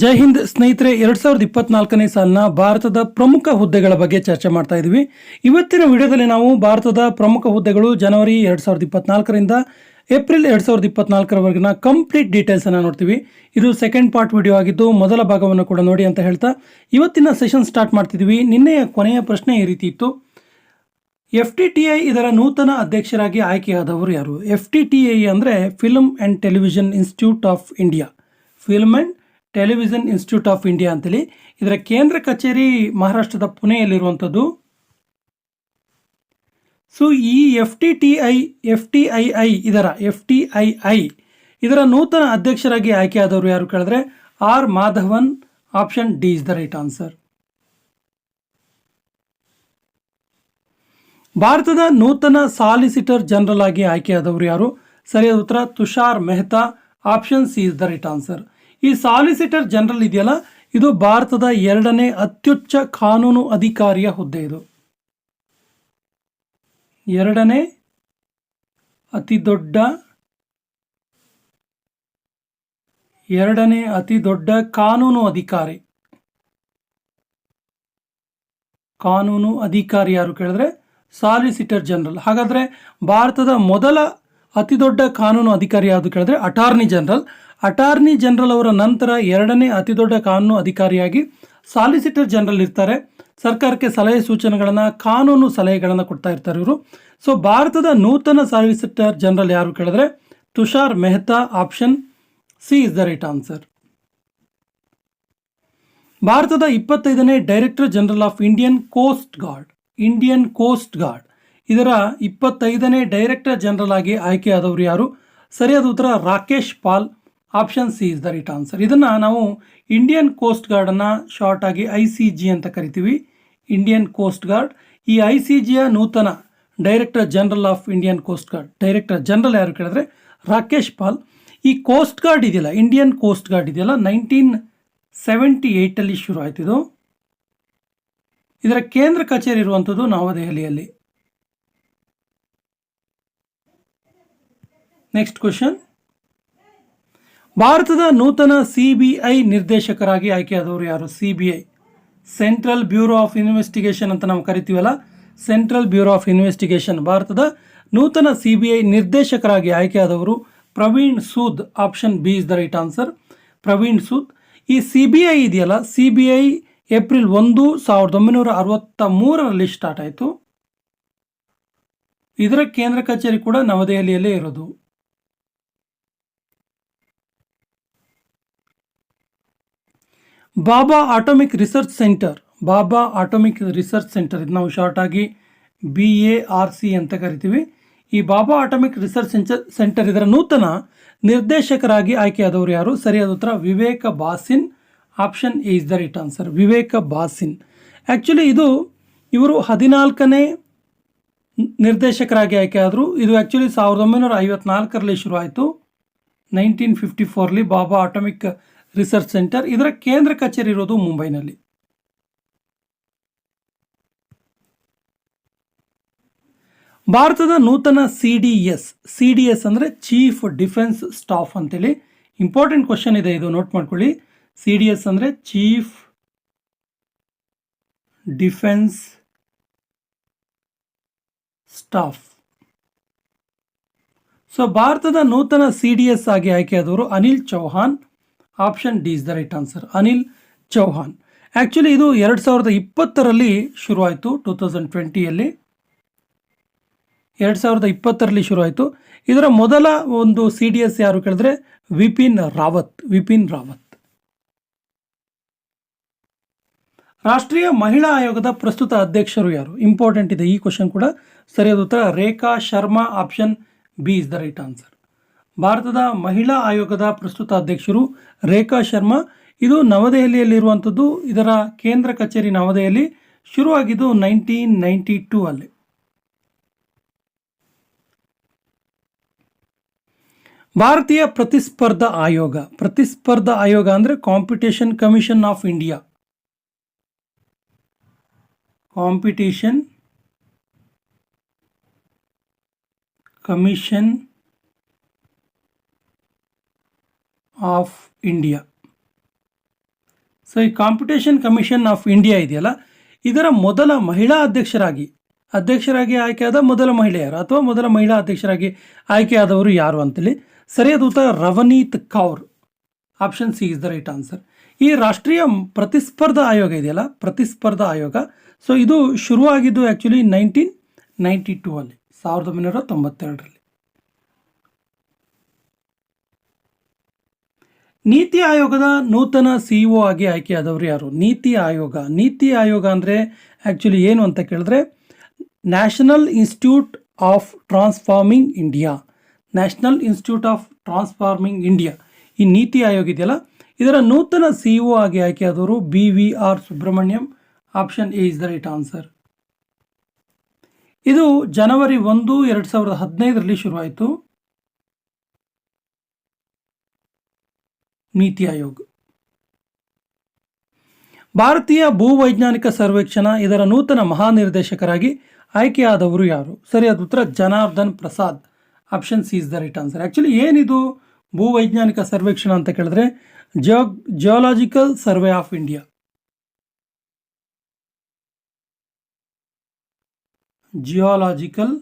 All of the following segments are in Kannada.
ಜೈ ಹಿಂದ್ ಸ್ನೇಹಿತರೆ, ಎರಡ್ ಸಾವಿರದ ಇಪ್ಪತ್ನಾಲ್ಕನೇ ಸಾಲಿನ ಭಾರತದ ಪ್ರಮುಖ ಹುದ್ದೆಗಳ ಬಗ್ಗೆ ಚರ್ಚೆ ಮಾಡ್ತಾ ಇದ್ವಿ ಇವತ್ತಿನ ವಿಡಿಯೋದಲ್ಲಿ ನಾವು ಭಾರತದ ಪ್ರಮುಖ ಹುದ್ದೆಗಳು ಜನವರಿ ಎರಡ್ ಸಾವಿರದ ಇಪ್ಪತ್ನಾಲ್ಕರಿಂದ ಏಪ್ರಿಲ್ ಎರಡ್ ಸಾವಿರದ ಇಪ್ಪತ್ನಾಲ್ಕರವರೆಗಿನ ಕಂಪ್ಲೀಟ್ ಡೀಟೇಲ್ಸ್ ಅನ್ನ ನೋಡ್ತೀವಿ. ಇದು ಸೆಕೆಂಡ್ ಪಾರ್ಟ್ ವಿಡಿಯೋ ಆಗಿದ್ದು, ಮೊದಲ ಭಾಗವನ್ನು ಕೂಡ ನೋಡಿ ಅಂತ ಹೇಳ್ತಾ ಇವತ್ತಿನ ಸೆಷನ್ ಸ್ಟಾರ್ಟ್ ಮಾಡ್ತಿದ್ವಿ ನಿನ್ನೆಯ ಕೊನೆಯ ಪ್ರಶ್ನೆ ಈ ರೀತಿ ಇತ್ತು. ಎಫ್ ಟಿ ಟಿ ಐ ಇದರ ನೂತನ ಅಧ್ಯಕ್ಷರಾಗಿ ಆಯ್ಕೆಯಾದವರು ಯಾರು? ಎಫ್ ಟಿ ಟಿ ಐ ಅಂದರೆ film and television institute of India film and television institute of India ಅಂತೇಳಿ. ಇದರ ಕೇಂದ್ರ ಕಚೇರಿ ಮಹಾರಾಷ್ಟ್ರದ ಪುಣೆಯಲ್ಲಿರುವಂಥದ್ದು. ಸೊ, ಈ F T T I, F T I I ಇದರ, ಎಫ್ ಟಿ ಐ ಐ ಇದರ ನೂತನ ಅಧ್ಯಕ್ಷರಾಗಿ ಆಯ್ಕೆಯಾದವರು ಯಾರು ಕೇಳಿದ್ರೆ, R Madhavan, option D is the right answer. ಭಾರತದ ನೂತನ ಸಾಲಿಸಿಟರ್ ಜನರಲ್ ಆಗಿ ಆಯ್ಕೆಯಾದವರು ಯಾರು? ಸರಿಯಾದ ಉತ್ತರ, Tushar Mehta, option C is the right answer. ಈ ಸಾಲಿಸಿಟರ್ ಜನರಲ್ ಇದೆಯಲ್ಲ? ಇದು ಭಾರತದ ಎರಡನೇ ಅತ್ಯುಚ್ಚ ಕಾನೂನು ಅಧಿಕಾರಿಯ ಹುದ್ದೆ ಇದು. ಎರಡನೇ ಅತಿ ದೊಡ್ಡ ಎರಡನೇ ಅತಿ ದೊಡ್ಡ ಕಾನೂನು ಅಧಿಕಾರಿ. ಕಾನೂನು ಅಧಿಕಾರಿ ಯಾರು ಕೇಳಿದ್ರೆ? ಸಾಲಿಸಿಟರ್ ಜನರಲ್ ಹಾಗಾದ್ರೆ ಭಾರತದ ಮೊದಲ ಅತಿ ದೊಡ್ಡ ಕಾನೂನು ಅಧಿಕಾರಿ ಯಾವುದು ಕೇಳಿದ್ರೆ? ಅಟಾರ್ನಿ ಜನರಲ್ ಅಟಾರ್ನಿ ಜನರಲ್ ಅವರ ನಂತರ ಎರಡನೇ ಅತಿ ದೊಡ್ಡ ಕಾನೂನು ಅಧಿಕಾರಿಯಾಗಿ ಸಾಲಿಸಿಟರ್ ಜನರಲ್ ಇರ್ತಾರೆ. ಸರ್ಕಾರಕ್ಕೆ ಸಲಹೆ ಸೂಚನೆಗಳನ್ನು, ಕಾನೂನು ಸಲಹೆಗಳನ್ನು ಕೊಡ್ತಾ ಇರ್ತಾರೆ ಇವರು. ಸೊ ಭಾರತದ ನೂತನ ಸಾಲಿಸಿಟರ್ ಜನರಲ್ ಯಾರು ಕೇಳಿದ್ರೆ, Tushar Mehta, option C is the right answer. ಭಾರತದ ಇಪ್ಪತ್ತೈದನೇ director general of Indian coast guard, Indian coast guard. ಇದರ ಇಪ್ಪತ್ತೈದನೇ ಡೈರೆಕ್ಟರ್ ಜನರಲ್ ಆಗಿ ಆಯ್ಕೆಯಾದವರು ಯಾರು? ಸರಿಯಾದ ಉತ್ತರ, Rakesh Pal. Option C is the right answer ಇದನ್ನು ನಾವು ಇಂಡಿಯನ್ ಕೋಸ್ಟ್ ಗಾರ್ಡನ್ನು ಶಾರ್ಟ್ ಆಗಿ ಐ ಸಿ ಜಿ ಅಂತ ಕರಿತೀವಿ. ಇಂಡಿಯನ್ ಕೋಸ್ಟ್ ಗಾರ್ಡ್ ಈ ಐ ಸಿ ಜಿಯ ನೂತನ director general of Indian coast guard director general ಯಾರು ಕೇಳಿದ್ರೆ? ರಾಕೇಶ್ ಪಾಲ್. ಈ ಕೋಸ್ಟ್ ಗಾರ್ಡ್ ಇದೆಯಲ್ಲ ಇಂಡಿಯನ್ ಕೋಸ್ಟ್ ಗಾರ್ಡ್ ಇದೆಯಲ್ಲ ನೈನ್ಟೀನ್ ಸೆವೆಂಟಿ ಏಯ್ಟಲ್ಲಿ ಶುರು ಇದು. ಇದರ ಕೇಂದ್ರ ಕಚೇರಿ ಇರುವಂಥದ್ದು ನವದೆಹಲಿಯಲ್ಲಿ ನೆಕ್ಸ್ಟ್ ಕ್ವಶನ್ ಭಾರತದ ನೂತನ ಸಿಬಿಐ ನಿರ್ದೇಶಕರಾಗಿ ಆಯ್ಕೆಯಾದವರು ಯಾರು? CBI central bureau of investigation ಅಂತ ನಾವು ಕರಿತೀವಲ್ಲ? Central bureau of investigation. ಭಾರತದ ನೂತನ ಸಿಬಿಐ ನಿರ್ದೇಶಕರಾಗಿ ಆಯ್ಕೆಯಾದವರು Praveen Sood, option B is the right answer. Praveen Sood. ಈ ಸಿ ಬಿ ಐ ಇದೆಯಲ್ಲ? ಸಿ ಬಿ ಐ ಏಪ್ರಿಲ್ ಒಂದು, ಸಾವಿರದ ಒಂಬೈನೂರ ಅರವತ್ತ ಮೂರರಲ್ಲಿ ಸ್ಟಾರ್ಟ್ ಆಯಿತು. ಇದರ ಕೇಂದ್ರ ಕಚೇರಿ ಕೂಡ ನವದೆಹಲಿಯಲ್ಲೇ ಇರೋದು. Bhabha atomic research centre Bhabha atomic research centre ಇದು ನಾವು ಶಾರ್ಟ್ ಆಗಿ ಬಿ ಎ ಆರ್ ಸಿ ಅಂತ ಕರಿತೀವಿ. ಈ Bhabha atomic research centre centre ಇದರ ನೂತನ ನಿರ್ದೇಶಕರಾಗಿ ಆಯ್ಕೆಯಾದವರು ಯಾರು? ಸರಿಯಾದ ಉತ್ತರ Vivek Bhasin. Option A is the right answer Vivek Bhasin. Actually ಇದು ಇವರು ಹದಿನಾಲ್ಕನೇ ನಿರ್ದೇಶಕರಾಗಿ ಆಯ್ಕೆಯಾದರು. ಇದು ಆ್ಯಕ್ಚುಲಿ ಸಾವಿರದ ಒಂಬೈನೂರ ಐವತ್ನಾಲ್ಕರಲ್ಲಿ ಶುರುವಾಯಿತು. ನೈನ್ಟೀನ್ ಫಿಫ್ಟಿ ಫೋರ್ಲಿ ಬಾಬಾ ಆಟೋಮಿಕ್ ರಿಸರ್ಚ್ ಸೆಂಟರ್. ಇದರ ಕೇಂದ್ರ ಕಚೇರಿ ಇರೋದು ಮುಂಬೈನಲ್ಲಿ. ಭಾರತದ ನೂತನ C D S. C D S ಅಂದರೆ ಚೀಫ್ ಡಿಫೆನ್ಸ್ ಸ್ಟಾಫ್ ಅಂತೇಳಿ. ಇಂಪಾರ್ಟೆಂಟ್ ಕ್ವಶನ್ ಇದೆ, ಇದು ನೋಟ್ ಮಾಡ್ಕೊಳ್ಳಿ. ಸಿ ಡಿ ಎಸ್ ಅಂದರೆ ಚೀಫ್ ಡಿಫೆನ್ಸ್ ಸ್ಟಾಫ್. ಸೊ, ಭಾರತದ ನೂತನ ಸಿ ಡಿ ಎಸ್ ಆಗಿ ಆಯ್ಕೆಯಾದವರು Anil Chauhan option D is the right answer. Anil Chauhan actually ಇದು ಎರಡು ಸಾವಿರದ ಇಪ್ಪತ್ತರಲ್ಲಿ ಶುರುವಾಯಿತು, ಟೂ ತೌಸಂಡ್ ಟ್ವೆಂಟಿಯಲ್ಲಿ. ಎರಡು ಸಾವಿರದ ಇಪ್ಪತ್ತರಲ್ಲಿ ಶುರುವಾಯಿತು. ಇದರ ಮೊದಲ ಒಂದು ಸಿ ಡಿ ಎಸ್ ಯಾರು ಕೇಳಿದ್ರೆ, ವಿಪಿನ್ ರಾವತ್ ವಿಪಿನ್ ರಾವತ್. ರಾಷ್ಟ್ರೀಯ ಮಹಿಳಾ ಆಯೋಗದ ಪ್ರಸ್ತುತ ಅಧ್ಯಕ್ಷರು ಯಾರು? ಇಂಪಾರ್ಟೆಂಟ್ ಇದೆ ಈ ಕ್ವಶನ್ ಕೂಡ. ಸರಿಯಾದ ಉತ್ತರ Rekha Sharma option B is the right answer ಭಾರತದ ಮಹಿಳಾ ಆಯೋಗದ ಪ್ರಸ್ತುತ ಅಧ್ಯಕ್ಷರು ರೇಖಾ ಶರ್ಮಾ. ಇದು ನವದೆಹಲಿಯಲ್ಲಿರುವಂಥದ್ದು. ಇದರ ಕೇಂದ್ರ ಕಚೇರಿ ನವದೆಹಲಿ. ಶುರುವಾಗಿದ್ದು ನೈನ್ಟೀನ್ ನೈಂಟಿ ಟೂ ಅಲ್ಲಿ. ಭಾರತೀಯ ಪ್ರತಿಸ್ಪರ್ಧ ಆಯೋಗ. ಪ್ರತಿಸ್ಪರ್ಧ ಆಯೋಗ ಅಂದರೆ competition commission of India competition commission of India so ಈ ಕಾಂಪಿಟೇಷನ್ ಕಮಿಷನ್ ಆಫ್ ಇಂಡಿಯಾ ಇದೆಯಲ್ಲ? ಇದರ ಮೊದಲ ಮಹಿಳಾ ಅಧ್ಯಕ್ಷರಾಗಿ ಅಧ್ಯಕ್ಷರಾಗಿ ಆಯ್ಕೆಯಾದ ಮೊದಲ ಮಹಿಳೆಯರು ಅಥವಾ ಮೊದಲ ಮಹಿಳಾ ಅಧ್ಯಕ್ಷರಾಗಿ ಆಯ್ಕೆಯಾದವರು ಯಾರು ಅಂತೇಳಿ? ಸರಿಯಾದ ಉತ್ತರ Ravneet Kaur. Option C is the right answer ಈ ರಾಷ್ಟ್ರೀಯ ಪ್ರತಿಸ್ಪರ್ಧಾ ಆಯೋಗ ಇದೆಯಲ್ಲ? ಪ್ರತಿಸ್ಪರ್ಧಾ ಆಯೋಗ. ಸೊ ಇದು ಶುರುವಾಗಿದ್ದು ಆ್ಯಕ್ಚುಲಿ ನೈನ್ಟೀನ್ ನೈಂಟಿ ಟೂ ಅಲ್ಲಿ, ಸಾವಿರದ ಒಂಬೈನೂರ ತೊಂಬತ್ತೆರಡರಲ್ಲಿ. ನೀತಿ ಆಯೋಗದ ನೂತನ ಸಿಇಒ ಆಗಿ ಆಯ್ಕೆಯಾದವರು ಯಾರು? ನೀತಿ ಆಯೋಗ. ನೀತಿ ಆಯೋಗ ಅಂದರೆ ಆ್ಯಕ್ಚುಲಿ ಏನು ಅಂತ ಕೇಳಿದ್ರೆ national institute of transforming India national institute of transforming India ಈ ನೀತಿ ಆಯೋಗ ಇದೆಯಲ್ಲ? ಇದರ ನೂತನ ಸಿಇಒ ಆಗಿ ಆಯ್ಕೆಯಾದವರು B V R Subrahmanyam. Option A is the right answer ಇದು ಜನವರಿ ಒಂದು, ಎರಡು ಸಾವಿರದ ಹದಿನೈದರಲ್ಲಿ ಶುರುವಾಯಿತು. ನೀತಿ ಆಯೋಗ್. ಭಾರತೀಯ ಭೂವೈಜ್ಞಾನಿಕ ಸರ್ವೇಕ್ಷಣ ಇದರ ನೂತನ ಮಹಾನಿರ್ದೇಶಕರಾಗಿ ಆಯ್ಕೆಯಾದವರು ಯಾರು? ಸರಿಯಾದ ಉತ್ತರ, Janardan Prasad. Option C is the right answer actually ಏನಿದು ಭೂವೈಜ್ಞಾನಿಕ ಸರ್ವೇಕ್ಷಣ ಅಂತ ಕೇಳಿದ್ರೆ geo geological survey of India geological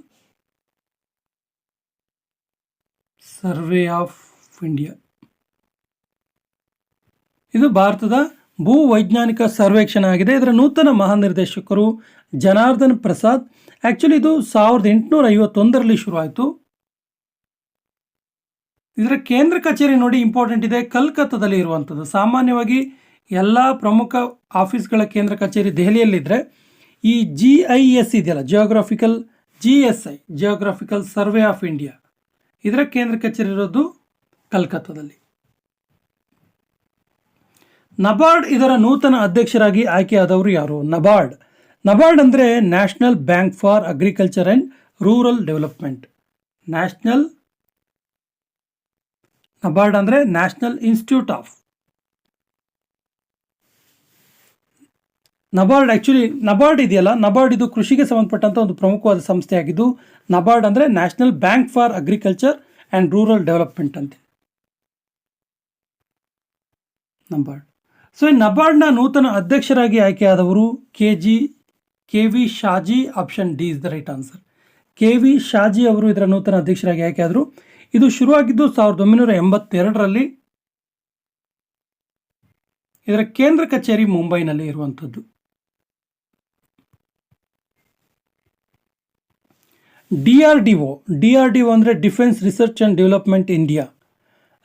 survey of India ಇದು ಭಾರತದ ಭೂ ವೈಜ್ಞಾನಿಕ ಸರ್ವೇಕ್ಷಣೆ ಆಗಿದೆ. ಇದರ ನೂತನ ಮಹಾನಿರ್ದೇಶಕರು ಜನಾರ್ದನ್ ಪ್ರಸಾದ್. ಆ್ಯಕ್ಚುಲಿ ಇದು ಸಾವಿರದ ಎಂಟುನೂರ ಐವತ್ತೊಂದರಲ್ಲಿ ಶುರುವಾಯಿತು. ಇದರ ಕೇಂದ್ರ ಕಚೇರಿ ನೋಡಿ ಇಂಪಾರ್ಟೆಂಟ್ ಇದೆ. ಕಲ್ಕತ್ತಾದಲ್ಲಿ ಇರುವಂಥದ್ದು. ಸಾಮಾನ್ಯವಾಗಿ ಎಲ್ಲ ಪ್ರಮುಖ ಆಫೀಸ್ಗಳ ಕೇಂದ್ರ ಕಚೇರಿ ದೆಹಲಿಯಲ್ಲಿದ್ದರೆ ಈ ಜಿ ಐ ಎಸ್ ಇದೆಯಲ್ಲ geographical G S I geographical survey of India ಇದರ ಕೇಂದ್ರ ಕಚೇರಿ ಇರೋದು ಕಲ್ಕತ್ತಾದಲ್ಲಿ. ನಬಾರ್ಡ್ ಇದರ ನೂತನ ಅಧ್ಯಕ್ಷರಾಗಿ ಆಯ್ಕೆಯಾದವರು ಯಾರು? ನಬಾರ್ಡ್. ನಬಾರ್ಡ್ ಅಂದರೆ national bank for agriculture and rural development. National NABARD ಅಂದರೆ national institute of. NABARD actually NABARD ಇದೆಯಲ್ಲ, ನಬಾರ್ಡ್ ಇದು ಕೃಷಿಗೆ ಸಂಬಂಧಪಟ್ಟಂಥ ಒಂದು ಪ್ರಮುಖವಾದ ಸಂಸ್ಥೆಯಾಗಿದ್ದು, ನಬಾರ್ಡ್ ಅಂದರೆ national bank for agriculture and rural development ಅಂತ. ನಬಾರ್ಡ್. ಸೊ ಈ ನಬಾರ್ಡ್ನ ನೂತನ ಅಧ್ಯಕ್ಷರಾಗಿ ಆಯ್ಕೆಯಾದವರು K G K V Shaji option D is the right answer K V Shaji ಅವರು ಇದರ ನೂತನ ಅಧ್ಯಕ್ಷರಾಗಿ ಆಯ್ಕೆಯಾದರು ಇದು ಶುರುವಾಗಿದ್ದು ಸಾವಿರದ ಒಂಬೈನೂರ ಎಂಬತ್ತೆರಡರಲ್ಲಿ ಇದರ ಕೇಂದ್ರ ಕಚೇರಿ ಮುಂಬೈನಲ್ಲಿ ಇರುವಂಥದ್ದು. D R D O, D R D O ಅಂದರೆ defence research and development India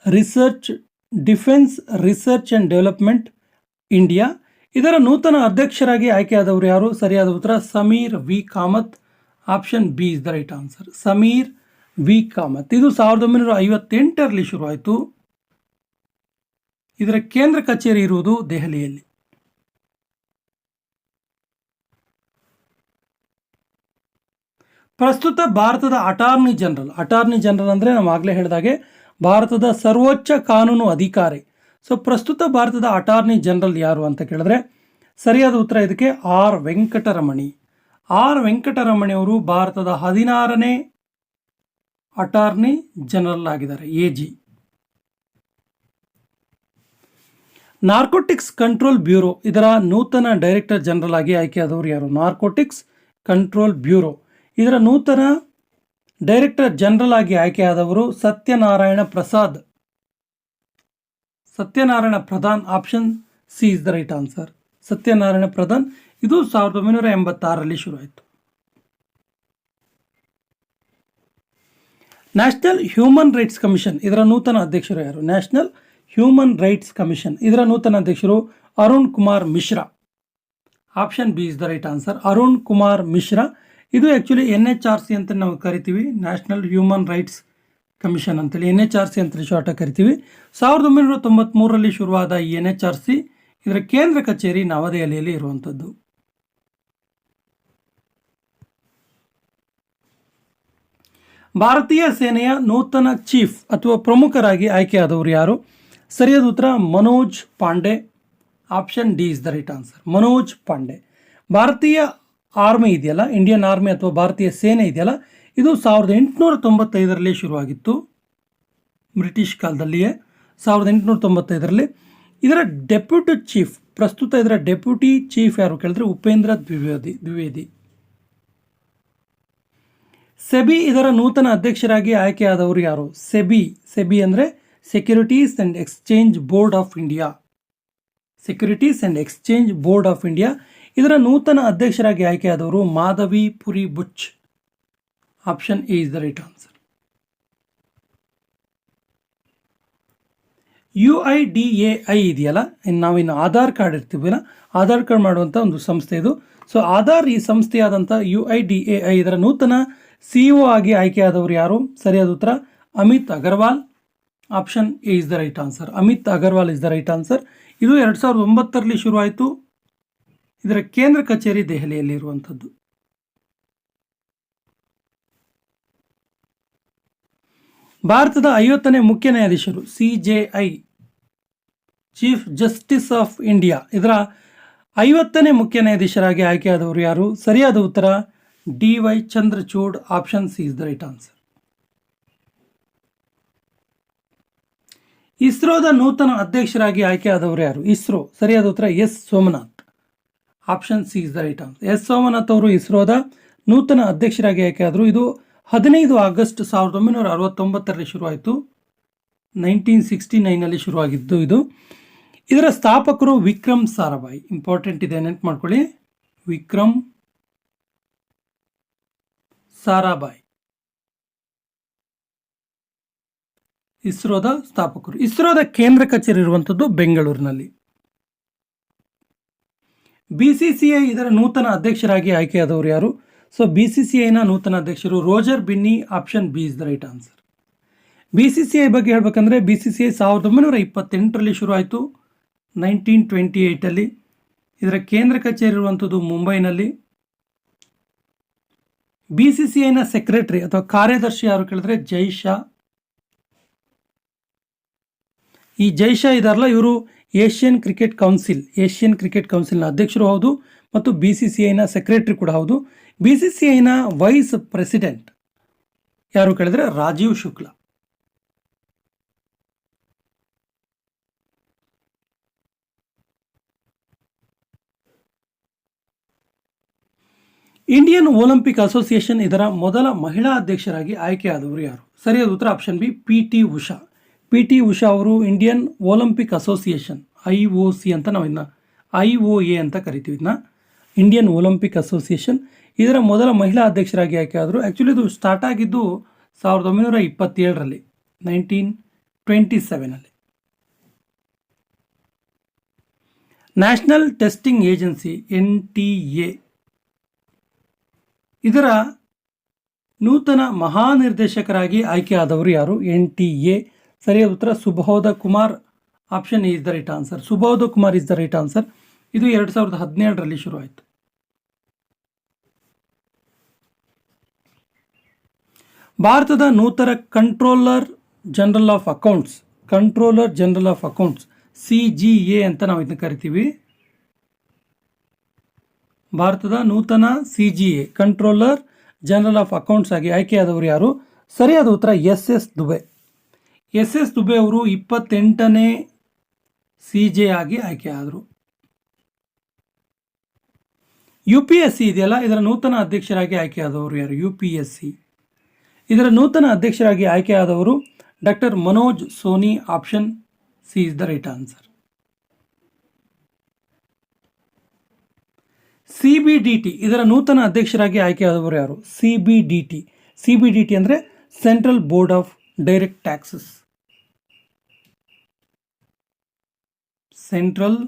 research defence research and development India. ಇದರ ನೂತನ ಅಧ್ಯಕ್ಷರಾಗಿ ಆಯ್ಕೆಯಾದವರು ಯಾರು? ಸರಿಯಾದ ಉತ್ತರ, Sameer V. Kamath. Option B is the right answer. Sameer V. Kamath. ಇದು ಸಾವಿರದ ಒಂಬೈನೂರ ಐವತ್ತೆಂಟರಲ್ಲಿ ಶುರುವಾಯಿತು. ಇದರ ಕೇಂದ್ರ ಕಚೇರಿ ಇರುವುದು ದೆಹಲಿಯಲ್ಲಿ. ಪ್ರಸ್ತುತ ಭಾರತದ ಅಟಾರ್ನಿ ಜನರಲ್. ಅಟಾರ್ನಿ ಜನರಲ್ ಅಂದರೆ ನಾವು ಆಗಲೇ ಹೇಳಿದಾಗೆ ಭಾರತದ ಸರ್ವೋಚ್ಚ ಕಾನೂನು ಅಧಿಕಾರಿ. ಸೊ ಪ್ರಸ್ತುತ ಭಾರತದ ಅಟಾರ್ನಿ ಜನರಲ್ ಯಾರು ಅಂತ ಕೇಳಿದ್ರೆ, ಸರಿಯಾದ ಉತ್ತರ ಇದಕ್ಕೆ ಆರ್ ವೆಂಕಟರಮಣಿ. ಆರ್ ವೆಂಕಟರಮಣಿ ಅವರು ಭಾರತದ ಹದಿನಾರನೇ ಅಟಾರ್ನಿ ಜನರಲ್ ಆಗಿದ್ದಾರೆ A G narcotics control bureau ಇದರ ನೂತನ ಡೈರೆಕ್ಟರ್ ಜನರಲ್ ಆಗಿ ಆಯ್ಕೆಯಾದವರು ಯಾರು? ನಾರ್ಕೋಟಿಕ್ಸ್ ಕಂಟ್ರೋಲ್ ಬ್ಯೂರೋ ಇದರ ನೂತನ ಡೈರೆಕ್ಟರ್ ಜನರಲ್ ಆಗಿ ಆಯ್ಕೆಯಾದವರು Satyanarayana Prasad. Satyanarayana Pradhan option C is the right answer Satyanarayana Pradhan, ಇದು ಸಾವಿರದ ಒಂಬೈನೂರ ಎಂಬತ್ತಾರರಲ್ಲಿ ಶುರುವಾಯಿತು. ನ್ಯಾಷನಲ್ ಹ್ಯೂಮನ್ ರೈಟ್ಸ್ ಕಮಿಷನ್ ಇದರ ನೂತನ ಅಧ್ಯಕ್ಷರು ಯಾರು? ನ್ಯಾಷನಲ್ ಹ್ಯೂಮನ್ ರೈಟ್ಸ್ ಕಮಿಷನ್ ಇದರ ನೂತನ ಅಧ್ಯಕ್ಷರು Arun Kumar Mishra. Option B is the right answer Arun Kumar Mishra. ಇದು actually N H R C ಅಂತ ನಾವು ಕರಿತೀವಿ. ನ್ಯಾಷನಲ್ ಹ್ಯೂಮನ್ ರೈಟ್ಸ್ ಕಮಿಷನ್ ಅಂತೇಳಿ ಎನ್ ಎಚ್ ಆರ್ ಸಿ ಅಂತೇಳಿ ಶಾರ್ಟಾಗಿ ಕರಿತೀವಿ. ಸಾವಿರದ ಒಂಬೈನೂರ ತೊಂಬತ್ತ್ಮೂರರಲ್ಲಿ ಶುರುವಾದ ಈ ಎನ್ ಎಚ್ ಆರ್ ಸಿ ಇದರ ಕೇಂದ್ರ ಕಚೇರಿ ನವದೆಹಲಿಯಲ್ಲಿ ಇರುವಂಥದ್ದು ಭಾರತೀಯ ಸೇನೆಯ ನೂತನ ಚೀಫ್ ಅಥವಾ ಪ್ರಮುಖರಾಗಿ ಆಯ್ಕೆಯಾದವರು ಯಾರು? ಸರಿಯಾದ ಉತ್ತರ, Manoj Pande. Option D is the right answer Manoj Pande. ಭಾರತೀಯ ಆರ್ಮಿ ಇದೆಯಲ್ಲ? ಇಂಡಿಯನ್ ಆರ್ಮಿ ಅಥವಾ ಭಾರತೀಯ ಸೇನೆ ಇದೆಯಲ್ಲ? ಇದು ಸಾವಿರದ ಎಂಟುನೂರ ತೊಂಬತ್ತೈದರಲ್ಲಿ ಶುರುವಾಗಿತ್ತು. ಬ್ರಿಟಿಷ್ ಕಾಲದಲ್ಲಿಯೇ ಸಾವಿರದ ಎಂಟುನೂರ ತೊಂಬತ್ತೈದರಲ್ಲಿ. ಇದರ ಡೆಪ್ಯೂಟಿ ಚೀಫ್, ಪ್ರಸ್ತುತ ಇದರ ಡೆಪ್ಯೂಟಿ ಚೀಫ್ ಯಾರು ಕೇಳಿದ್ರೆ ಉಪೇಂದ್ರ ದ್ವಿವೇದಿ ದ್ವಿವೇದಿ. ಸೆಬಿ ಇದರ ನೂತನ ಅಧ್ಯಕ್ಷರಾಗಿ ಆಯ್ಕೆಯಾದವರು ಯಾರು? ಸೆಬಿ ಸೆಬಿ ಅಂದರೆ securities and exchange board of India securities and exchange board of India ಇದರ ನೂತನ ಅಧ್ಯಕ್ಷರಾಗಿ ಆಯ್ಕೆಯಾದವರು Madhabi, Puri, Buch. Option A is the right answer U I D A I ಇದೆಯಲ್ಲ? ನಾವಿನ್ನು ಆಧಾರ್ ಕಾರ್ಡ್ ಇರ್ತೀವಲ್ಲ ಆಧಾರ್ ಕಾರ್ಡ್ ಮಾಡುವಂಥ ಒಂದು ಸಂಸ್ಥೆ ಇದು. ಸೊ ಆಧಾರ್ ಈ ಸಂಸ್ಥೆಯಾದಂಥ U I D A I ಇದರ ನೂತನ ಸಿ ಒ ಆಗಿ ಆಯ್ಕೆಯಾದವರು ಯಾರು? ಸರಿಯಾದ ಉತ್ತರ, Amit Agarwal. Option A is the right answer Amit Agarwal is the right answer ಇದು ಎರಡು ಸಾವಿರದ ಒಂಬತ್ತರಲ್ಲಿ ಶುರುವಾಯಿತು. ಇದರ ಕೇಂದ್ರ ಕಚೇರಿ ದೆಹಲಿಯಲ್ಲಿ ಭಾರತದ ಐವತ್ತನೇ ಮುಖ್ಯ ನ್ಯಾಯಾಧೀಶರು, C J I, chief justice of India. ಇದರ ಐವತ್ತನೇ ಮುಖ್ಯ ನ್ಯಾಯಾಧೀಶರಾಗಿ ಆಯ್ಕೆಯಾದವರು ಯಾರು? ಸರಿಯಾದ ಉತ್ತರ, D Y Chandrachud, option C is the right answer. ಇಸ್ರೋದ ನೂತನ ಅಧ್ಯಕ್ಷರಾಗಿ ಆಯ್ಕೆಯಾದವರು ಯಾರು? ಇಸ್ರೋ. ಸರಿಯಾದ ಉತ್ತರ, S Somnath. Option C is the right answer. S Somnath ಅವರು ಇಸ್ರೋದ ನೂತನ ಅಧ್ಯಕ್ಷರಾಗಿ ಆಯ್ಕೆಯಾದರು. ಇದು ಹದಿನೈದು ಆಗಸ್ಟ್ ಸಾವಿರದ ಒಂಬೈನೂರ ಅರವತ್ತೊಂಬತ್ತರಲ್ಲಿ ಶುರುವಾಯಿತು. ನೈನ್ಟೀನ್ ಸಿಕ್ಸ್ಟಿ ನೈನಲ್ಲಿ ಶುರುವಾಗಿದ್ದು ಇದು. ಇದರ ಸ್ಥಾಪಕರು ವಿಕ್ರಮ್ ಸಾರಾಭಾಯಿ ಇಂಪಾರ್ಟೆಂಟ್ ಇದೆ, ನೆನ್ಪು ಮಾಡ್ಕೊಳ್ಳಿ. ವಿಕ್ರಮ್ ಸಾರಾಭಾಯಿ ಇಸ್ರೋದ ಸ್ಥಾಪಕರು. ಇಸ್ರೋದ ಕೇಂದ್ರ ಕಚೇರಿ ಇರುವಂಥದ್ದು ಬೆಂಗಳೂರಿನಲ್ಲಿ. ಬಿ ಸಿ ಸಿ ಐ ಇದರ ನೂತನ ಅಧ್ಯಕ್ಷರಾಗಿ ಆಯ್ಕೆಯಾದವರು ಯಾರು? ಸೊ ಬಿ ಸಿ ಸಿ ಐನ ನೂತನ ಅಧ್ಯಕ್ಷರು Roger Binny, option B is the right answer. B C C I ಬಗ್ಗೆ ಹೇಳ್ಬೇಕಂದ್ರೆ ಬಿ ಸಿ ಸಿ ಐ ಸಾವಿರದ ಒಂಬೈನೂರ ಇಪ್ಪತ್ತೆಂಟರಲ್ಲಿ ಶುರುವಾಯಿತು, ನೈನ್ಟೀನ್ ಟ್ವೆಂಟಿ ಏಯ್ಟಲ್ಲಿ. ಇದರ ಕೇಂದ್ರ ಕಚೇರಿ ಇರುವಂಥದ್ದು ಮುಂಬೈನಲ್ಲಿ ಬಿ ಸಿ ಸಿ ಐನ ಸೆಕ್ರೆಟರಿ ಅಥವಾ ಕಾರ್ಯದರ್ಶಿ ಯಾರು ಕೇಳಿದ್ರೆ ಜೈ ಶಾ. ಈ ಜೈ ಶಾ ಇದಾರಲ್ಲ, ಇವರು Asian cricket council, Asian cricket ಕೌನ್ಸಿಲ್ನ ಅಧ್ಯಕ್ಷರು ಹೌದು. ಮತ್ತು ಬಿ ಸಿ ಸಿ ಐನ ಸೆಕ್ರೆಟರಿ ಕೂಡ ಹೌದು. ಬಿ ಸಿ ಸಿ ಐನ ವೈಸ್ ಪ್ರೆಸಿಡೆಂಟ್ ಯಾರು ಕೇಳಿದ್ರೆ Rajeev Shukla. Indian Olympic Association ಇದರ ಮೊದಲ ಮಹಿಳಾ ಅಧ್ಯಕ್ಷರಾಗಿ ಆಯ್ಕೆಯಾದವರು ಯಾರು? ಸರಿಯಾದ ಉತ್ತರ option B P T Usha P T Usha ಅವರು Indian Olympic Association I O C ಅಂತ ನಾವು ಇದನ್ನ ಐ ಒ ಎ ಅಂತ ಕರಿತೀವಿ ಇದನ್ನ ಇಂಡಿಯನ್ ಒಲಿಂಪಿಕ್ ಅಸೋಸಿಯೇಷನ್ ಇದರ ಮೊದಲ ಮಹಿಳಾ ಅಧ್ಯಕ್ಷರಾಗಿ ಆಯ್ಕೆಯಾದರು ಆ್ಯಕ್ಚುಲಿ ಇದು ಸ್ಟಾರ್ಟ್ ಆಗಿದ್ದು ಸಾವಿರದ ಒಂಬೈನೂರ ಇಪ್ಪತ್ತೇಳರಲ್ಲಿ nineteen twenty ಸೆವೆನಲ್ಲಿ national testing agency N T A ಇದರ ನೂತನ ಮಹಾನಿರ್ದೇಶಕರಾಗಿ ಆಯ್ಕೆಯಾದವರು ಯಾರು? ಎನ್ ಟಿ ಎ ಸರಿಯಾದ ಉತ್ತರ Subodh Kumar. Option is the right answer Subodh Kumar is the right answer ಇದು ಎರಡು ಸಾವಿರದ ಹದಿನೇಳರಲ್ಲಿ ಶುರುವಾಯಿತು. ಭಾರತದ ನೂತನ controller general of accounts, controller general of accounts, C G A ಅಂತ ನಾವು ಇದನ್ನ ಕರಿತೀವಿ. ಭಾರತದ ನೂತನ C G A, controller general of accounts ಆಗಿ ಆಯ್ಕೆಯಾದವರು ಯಾರು? ಸರಿಯಾದ ಉತ್ತರ S S Dubey. S S Dubey ಅವರು ಇಪ್ಪತ್ತೆಂಟನೇ ಸಿ ಜೆ ಆಗಿ ಆಯ್ಕೆಯಾದರು. ಯು ಪಿ ಎಸ್ ಸಿ ಇದೆಯಲ್ಲ? ಇದರ ನೂತನ ಅಧ್ಯಕ್ಷರಾಗಿ ಆಯ್ಕೆಯಾದವರು ಯಾರು? U P S C. ಇದರ ನೂತನ ಅಧ್ಯಕ್ಷರಾಗಿ ಆಯ್ಕೆಯಾದವರು doctor Manoj Soni option C is the right answer. C B D T ಇದರ ನೂತನ ಅಧ್ಯಕ್ಷರಾಗಿ ಆಯ್ಕೆಯಾದವರು ಯಾರು? C B D T. C B D T ಅಂದರೆ central board of direct taxes. Central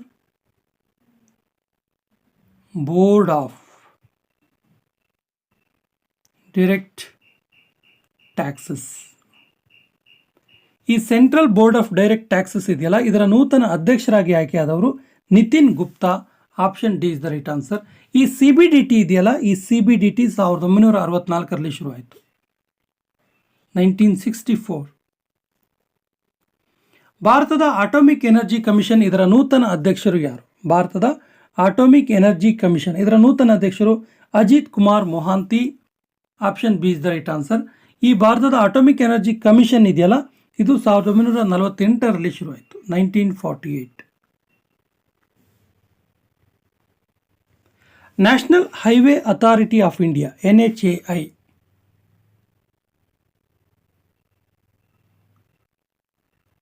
board of direct taxes ಈ central board of direct taxes ಇದೆಯಲ್ಲ? ಇದರ ನೂತನ ಅಧ್ಯಕ್ಷರಾಗಿ ಆಯ್ಕೆಯಾದವರು Nitin Gupta option D is the right answer ಈ ಸಿ ಬಿ ಡಿ ಟಿ ಇದೆಯಲ್ಲ? ಈ ಸಿ ಬಿ ಡಿ ಟಿ ಸಾವಿರದ ಒಂಬೈನೂರ ಅರವತ್ನಾಲ್ಕರಲ್ಲಿ ಶುರುವಾಯಿತು. ನೈನ್ಟೀನ್ ಸಿಕ್ಸ್ಟಿ ಫೋರ್ ಭಾರತದ ಆಟೋಮಿಕ್ ಎನರ್ಜಿ ಕಮಿಷನ್ ಇದರ ನೂತನ ಅಧ್ಯಕ್ಷರು ಯಾರು? ಭಾರತದ ಆಟೋಮಿಕ್ ಎನರ್ಜಿ ಕಮಿಷನ್ ಇದರ ನೂತನ ಅಧ್ಯಕ್ಷರು Ajit Kumar Mohanty option B is the right answer ಈ ಭಾರತದ ಅಟೋಮಿಕ್ ಎನರ್ಜಿ ಕಮಿಷನ್ ಇದೆಯಲ್ಲ? ಇದು ಸಾವಿರದ ಒಂಬೈನೂರ ನಲವತ್ತೆಂಟರಲ್ಲಿ ಶುರುವಾಯಿತು, nineteen forty eight national highway authority of India N H A I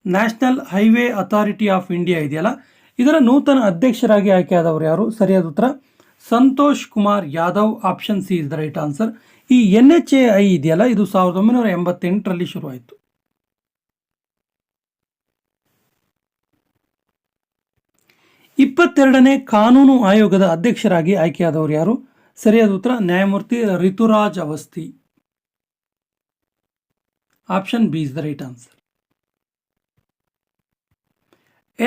national highway authority of India ಇದೆಯಲ್ಲ? ಇದರ ನೂತನ ಅಧ್ಯಕ್ಷರಾಗಿ ಆಯ್ಕೆಯಾದವರು ಯಾರು? ಸರಿಯಾದ ಉತ್ತರ, Santosh Kumar Yadav option C is the right answer ಈ ಎನ್ ಎಚ್ ಎ ಐ ಇದೆಯಲ್ಲ, ಇದು ಸಾವಿರದ ಒಂಬೈನೂರ ಎಂಬತ್ತೆಂಟರಲ್ಲಿ ಶುರುವಾಯಿತು. ಇಪ್ಪತ್ತೆರಡನೇ ಕಾನೂನು ಆಯೋಗದ ಅಧ್ಯಕ್ಷರಾಗಿ ಆಯ್ಕೆಯಾದವರು ಯಾರು? ಸರಿಯಾದ ಉತ್ತರ, ನ್ಯಾಯಮೂರ್ತಿ Rituraj Awasthi. Option B is the right answer.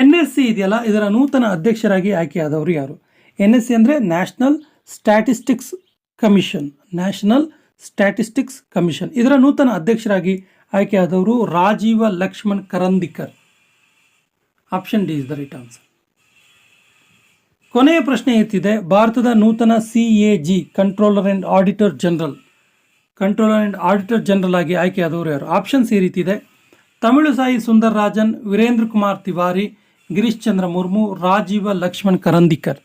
N S C ಇದೆಯಲ್ಲ, ಇದರ ನೂತನ ಅಧ್ಯಕ್ಷರಾಗಿ ಆಯ್ಕೆಯಾದವರು ಯಾರು? ಎನ್ ಎಸ್ ಸಿ ಅಂದರೆ national statistics commission, national statistics commission. ಇದರ ನೂತನ ಅಧ್ಯಕ್ಷರಾಗಿ ಆಯ್ಕೆಯಾದವರು Rajeeva Laxman Karandikar. Option D is the right answer. ಕೊನೆಯ ಪ್ರಶ್ನೆ ಎತ್ತಿದೆ. ಭಾರತದ ನೂತನ C A G, controller and auditor general. Controller and auditor general ಆಗಿ ಆಯ್ಕೆಯಾದವರು ಯಾರು? ಆಪ್ಷನ್ಸ್ ಈ ರೀತಿ ಇದೆ ತಮಿಳು ಸಾಯಿ ಸುಂದರ್ ರಾಜನ್ ವೀರೇಂದ್ರ ಕುಮಾರ್ ತಿವಾರಿ, ಗಿರೀಶ್ ಚಂದ್ರ ಮುರ್ಮು, ರಾಜೀವ ಲಕ್ಷ್ಮಣ್ ಕರಂದಿಕರ್.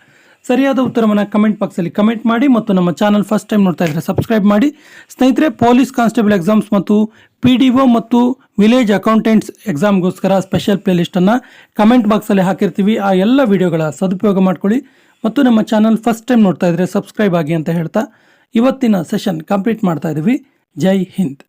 ಸರಿಯಾದ ಉತ್ತರವನ್ನು ಕಮೆಂಟ್ ಬಾಕ್ಸಲ್ಲಿ ಕಮೆಂಟ್ ಮಾಡಿ ಮತ್ತು ನಮ್ಮ ಚಾನಲ್ ಫಸ್ಟ್ ಟೈಮ್ ನೋಡ್ತಾ ಇದ್ದರೆ ಸಬ್ಸ್ಕ್ರೈಬ್ ಮಾಡಿ. ಸ್ನೇಹಿತರೆ ಪೊಲೀಸ್ ಕಾನ್ಸ್ಟೇಬಲ್ ಎಕ್ಸಾಮ್ಸ್ ಮತ್ತು ಪಿ ಡಿ ಒ ಮತ್ತು ವಿಲೇಜ್ ಅಕೌಂಟೆಂಟ್ಸ್ ಎಕ್ಸಾಮ್ಗೋಸ್ಕರ ಸ್ಪೆಷಲ್ ಪ್ಲೇಲಿಸ್ಟನ್ನು ಕಮೆಂಟ್ ಬಾಕ್ಸಲ್ಲಿ ಹಾಕಿರ್ತೀವಿ. ಆ ಎಲ್ಲ ವಿಡಿಯೋಗಳ ಸದುಪಯೋಗ ಮಾಡ್ಕೊಳ್ಳಿ ಮತ್ತು ನಮ್ಮ ಚಾನಲ್ ಫಸ್ಟ್ ಟೈಮ್ ನೋಡ್ತಾ ಇದ್ದರೆ ಸಬ್ಸ್ಕ್ರೈಬ್ ಆಗಿ ಅಂತ ಹೇಳ್ತಾ ಇವತ್ತಿನ ಸೆಷನ್ ಕಂಪ್ಲೀಟ್ ಮಾಡ್ತಾ ಇದ್ದೀವಿ ಜೈ ಹಿಂದ್.